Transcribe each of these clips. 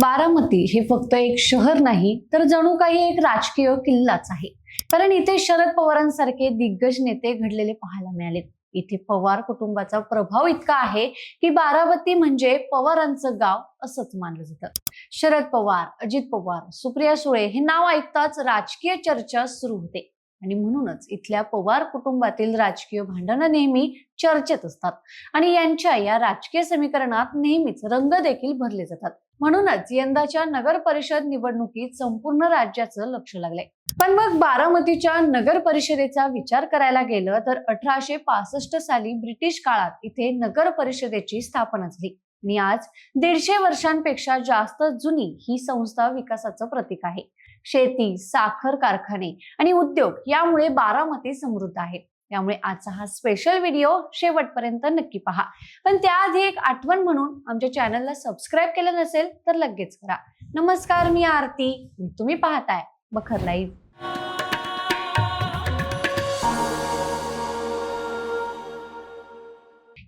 बारामती हे फक्त एक शहर नाही तर जणू काही एक राजकीय किल्लाच आहे. कारण इथे शरद पवारांसारखे दिग्गज नेते घडलेले पाहायला मिळालेत इथे पवार कुटुंबाचा प्रभाव इतका आहे की बारामती म्हणजे पवारांचं गाव असंच मानलं जातं. शरद पवार अजित पवार सुप्रिया सुळे हे नाव ऐकताच राजकीय चर्चा सुरू होते. आणि म्हणूनच इथल्या पवार कुटुंबातील राजकीय भांडणं नेहमी चर्चेत असतात. आणि यांच्या या राजकीय समीकरणात नेहमीच रंग देखील भरले जातात. म्हणूनच यंदाच्या नगर परिषद निवडणुकीत संपूर्ण राज्याचं लक्ष लागलंय. पण मग बारामतीच्या नगर परिषदेचा विचार करायला गेलं तर अठराशे पासष्ट साली ब्रिटिश काळात इथे नगर परिषदेची स्थापना झाली. आणि आज दीडशे वर्षांपेक्षा जास्त जुनी ही संस्था विकासाचं प्रतीक आहे. शेती साखर कारखाने आणि उद्योग यामुळे बारामती समृद्ध आहे. त्यामुळे आजचा हा स्पेशल व्हिडिओ शेवटपर्यंत नक्की पहा. पण त्याआधी एक आठवण म्हणून आमच्या चॅनलला सबस्क्राईब केलं नसेल तर लगेच करा. नमस्कार मी आरती. तुम्ही पाहताय बखर लाईव्ह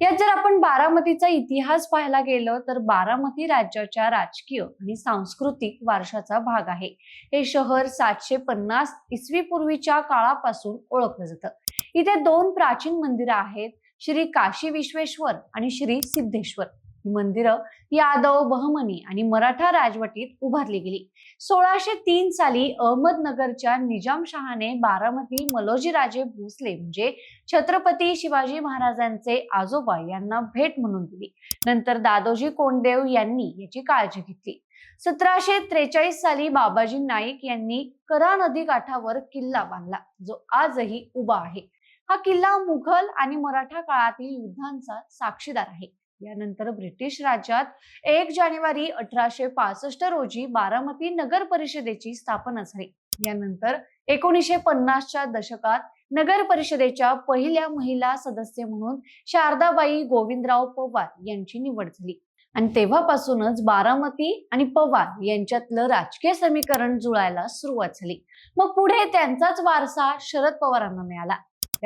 यात जर आपण बारामतीचा इतिहास पाहायला गेलो तर बारामती राज्याच्या राजकीय आणि सांस्कृतिक वारशाचा भाग आहे. हे शहर सातशे पन्नास इसवी पूर्वीच्या काळापासून ओळखलं जातं. इथे दोन प्राचीन मंदिरं आहेत. श्री काशी विश्वेश्वर आणि श्री सिद्धेश्वर. ही मंदिरं यादव बहमनी आणि मराठा राजवटीत उभारली गेली. सोळाशे तीन साली अहमदनगरच्या निजामशहाने बारामती मलोजीराजे भोसले म्हणजे छत्रपती शिवाजी महाराजांचे आजोबा यांना भेट म्हणून दिली. नंतर दादोजी कोंडदेव यांनी याची काळजी घेतली. सतराशे त्रेचाळीस साली बाबाजी नाईक यांनी करा नदी काठावर किल्ला बांधला जो आजही उभा आहे. हा किल्ला मुघल आणि मराठा काळातील युद्धांचा साक्षीदार आहे. यानंतर ब्रिटिश राज्यात एक जानेवारी अठराशे पासष्ट रोजी बारामती नगर परिषदेची स्थापना झाली. यानंतर एकोणीसशे पन्नासच्या दशकात नगर परिषदेच्या पहिल्या महिला सदस्य म्हणून शारदाबाई गोविंदराव पवार यांची निवड झाली. आणि तेव्हापासूनच बारामती आणि पवार यांच्यातलं राजकीय समीकरण जुळायला सुरुवात झाली. मग पुढे त्यांचाच वारसा शरद पवारांना मिळाला.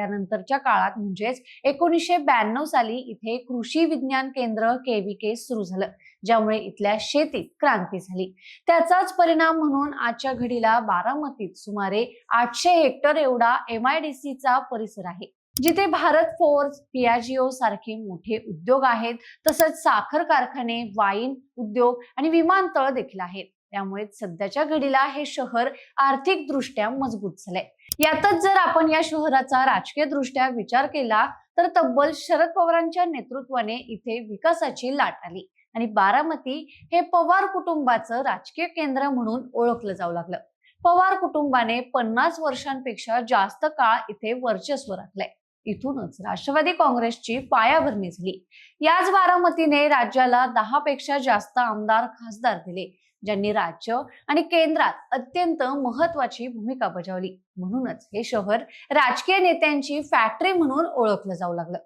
त्यानंतरच्या काळात म्हणजेच एकोणीसशे ब्याण्णव साली इथे कृषी विज्ञान केंद्र केव्हीके सुरू झालं ज्यामुळे इथल्या शेतीत क्रांती झाली. त्याचाच परिणाम म्हणून आजच्या घडीला बारामतीत सुमारे आठशे हेक्टर एवढा एम आय डी सीचा परिसर आहे जिथे भारत फोर्स पियाजिओ सारखे मोठे उद्योग आहेत तसंच साखर कारखाने वाईन उद्योग आणि विमानतळ देखील आहेत. त्यामुळे सध्याच्या घडीला हे शहर आर्थिक दृष्ट्या मजबूत झालंय. यातच जर आपण या शहराचा राजकीय दृष्ट्या विचार केला तर तब्बल शरद पवारांच्या नेतृत्वाने इथे विकासाची लाट आली. आणि बारामती हे पवार कुटुंबाचं राजकीय केंद्र म्हणून ओळखलं जाऊ लागलं. पवार कुटुंबाने पन्नास वर्षांपेक्षा जास्त काळ इथे वर्चस्व राखलंय. इथूनच राष्ट्रवादी काँग्रेसची पायाभरणी झाली. याच बारामतीने राज्याला दहा पेक्षा जास्त आमदार खासदार दिले. ज्यांनी राज्य आणि केंद्रात अत्यंत महत्वाची भूमिका बजावली. म्हणूनच हे शहर राजकीय नेत्यांची फॅक्टरी म्हणून ओळखलं जाऊ लागलं.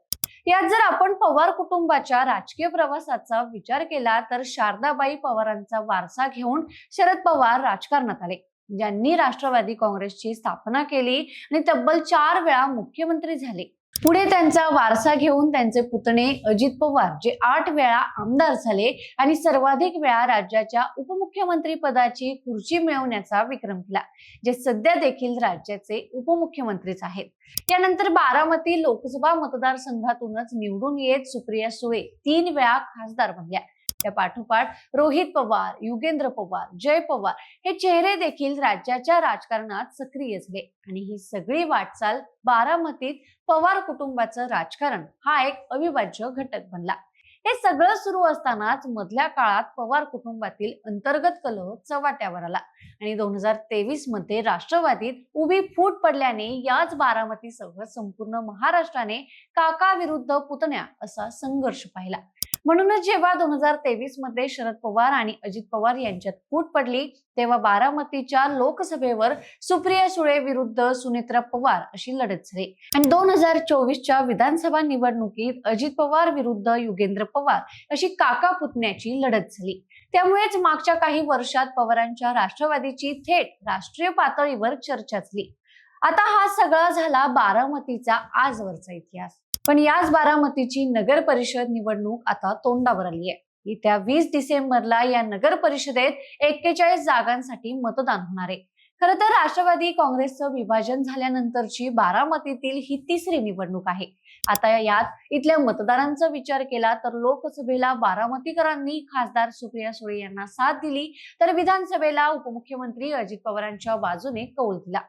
यात जर आपण पवार कुटुंबाच्या राजकीय प्रवासाचा विचार केला तर शारदाबाई पवारांचा वारसा घेऊन शरद पवार राजकारणात आले. ज्यांनी राष्ट्रवादी काँग्रेसची स्थापना केली आणि तब्बल चार वेळा मुख्यमंत्री झाले. पुढे त्यांचा वारसा घेऊन त्यांचे पुतणे अजित पवार जे आठ वेळा आमदार झाले आणि सर्वाधिक वेळा राज्याच्या उपमुख्यमंत्री पदाची खुर्ची मिळवण्याचा विक्रम केला जे सध्या देखील राज्याचे उपमुख्यमंत्रीच आहेत. त्यानंतर बारामती लोकसभा मतदारसंघातूनच निवडून येत सुप्रिया सुळे तीन वेळा खासदार बनल्या. त्या पाठोपाठ. रोहित पवार युगेंद्र पवार जय पवार हे चेहरे देखील राज्याच्या राजकारणात सक्रिय झाले. आणि ही सगळी वाटचाल बारामतीत पवार कुटुंबाचं राजकारण हा एक अविभाज्य घटक बनला. हे सगळं सुरू असतानाच मधल्या काळात पवार कुटुंबातील अंतर्गत कलह चव्हाट्यावर आला. आणि दोन हजार तेवीसमध्ये राष्ट्रवादीत उभी फूट पडल्याने याच बारामतीसह संपूर्ण महाराष्ट्राने काका विरुद्ध पुतण्या असा संघर्ष पाहिला. म्हणूनच जेव्हा दोन हजार तेवीसमध्ये शरद पवार आणि अजित पवार यांच्यात फूट पडली तेव्हा बारामतीच्या लोकसभेवर सुप्रिया सुळे विरुद्ध सुनेत्रा पवार अशी लढत झाली. आणि दोन हजार चोवीसच्या विधानसभा निवडणुकीत अजित पवार विरुद्ध युगेंद्र पवार अशी काका पुतण्याची लढत झाली. त्यामुळेच मागच्या काही वर्षात पवारांच्या राष्ट्रवादीची थेट राष्ट्रीय पातळीवर चर्चा झाली. आता हा सगळा झाला बारामतीचा आजवरचा इतिहास. पण याच बारामतीची नगर परिषद निवडणूक आता तोंडावर आली आहे. येत्या वीस डिसेंबरला या नगर परिषदेत एक्केचाळीस जागांसाठी मतदान होणार आहे. खरं तर राष्ट्रवादी काँग्रेसचं विभाजन झाल्यानंतरची बारामतीतील ही तिसरी निवडणूक आहे. आता यात इथल्या मतदारांचा विचार केला तर लोकसभेला बारामतीकरांनी खासदार सुप्रिया सुळे यांना साथ दिली तर विधानसभेला उपमुख्यमंत्री अजित पवारांच्या बाजूने कौल दिला.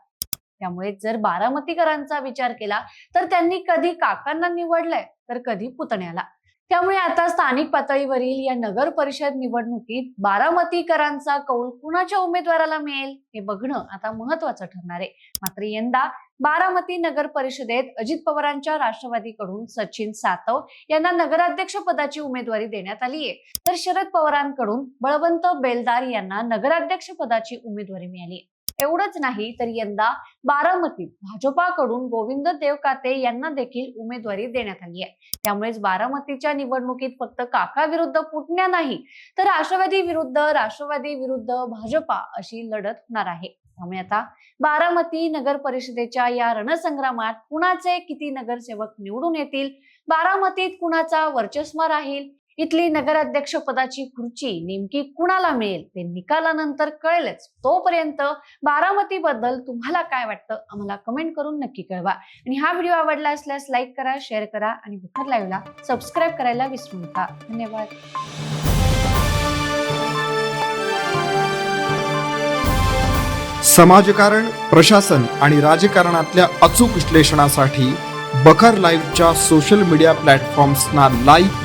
त्यामुळे जर बारामतीकरांचा विचार केला तर त्यांनी कधी काकांना निवडलंय तर कधी पुतण्याला. त्यामुळे आता स्थानिक पातळीवरील या नगर परिषद निवडणुकीत बारामतीकरांचा कौल कुणाच्या उमेदवाराला मिळेल हे बघणं आता महत्वाचं ठरणार आहे. मात्र यंदा बारामती नगर परिषदेत अजित पवारांच्या राष्ट्रवादीकडून सचिन सातव यांना नगराध्यक्ष पदाची उमेदवारी देण्यात आली आहे. तर शरद पवारांकडून बळवंत बेलदार यांना नगराध्यक्ष पदाची उमेदवारी मिळाली आहे. एवढंच नाही तर यंदा बारामतीत भाजपाकडून गोविंद देवकाते यांना देखील उमेदवारी देण्यात आली आहे. त्यामुळेच बारामतीच्या निवडणुकीत फक्त काका विरुद्ध पुटण्या नाही तर राष्ट्रवादी विरुद्ध राष्ट्रवादी विरुद्ध भाजपा अशी लढत होणार आहे. त्यामुळे आता बारामती नगर परिषदेच्या या रणसंग्रामात कुणाचे किती नगरसेवक निवडून येतील? बारामतीत कुणाचा वर्चस्व राहील? इथली नगराध्यक्ष पदाची खुर्ची नेमकी कुणाला मिळेल ते निकालानंतर कळेलच. तोपर्यंत बारामती बद्दल तुम्हाला काय वाटतं आम्हाला कमेंट करून नक्की कळवा. आणि हा व्हिडिओ आवडला असल्यास लाईक करा शेअर करा आणि बुखर लाईव्हला सबस्क्राईब करायला विसरू नका. धन्यवाद. समाजकारण प्रशासन आणि राजकारणातल्या अचूक विश्लेषणासाठी बखर लाईव्हच्या सोशल मीडिया प्लॅटफॉर्म्सना लाईक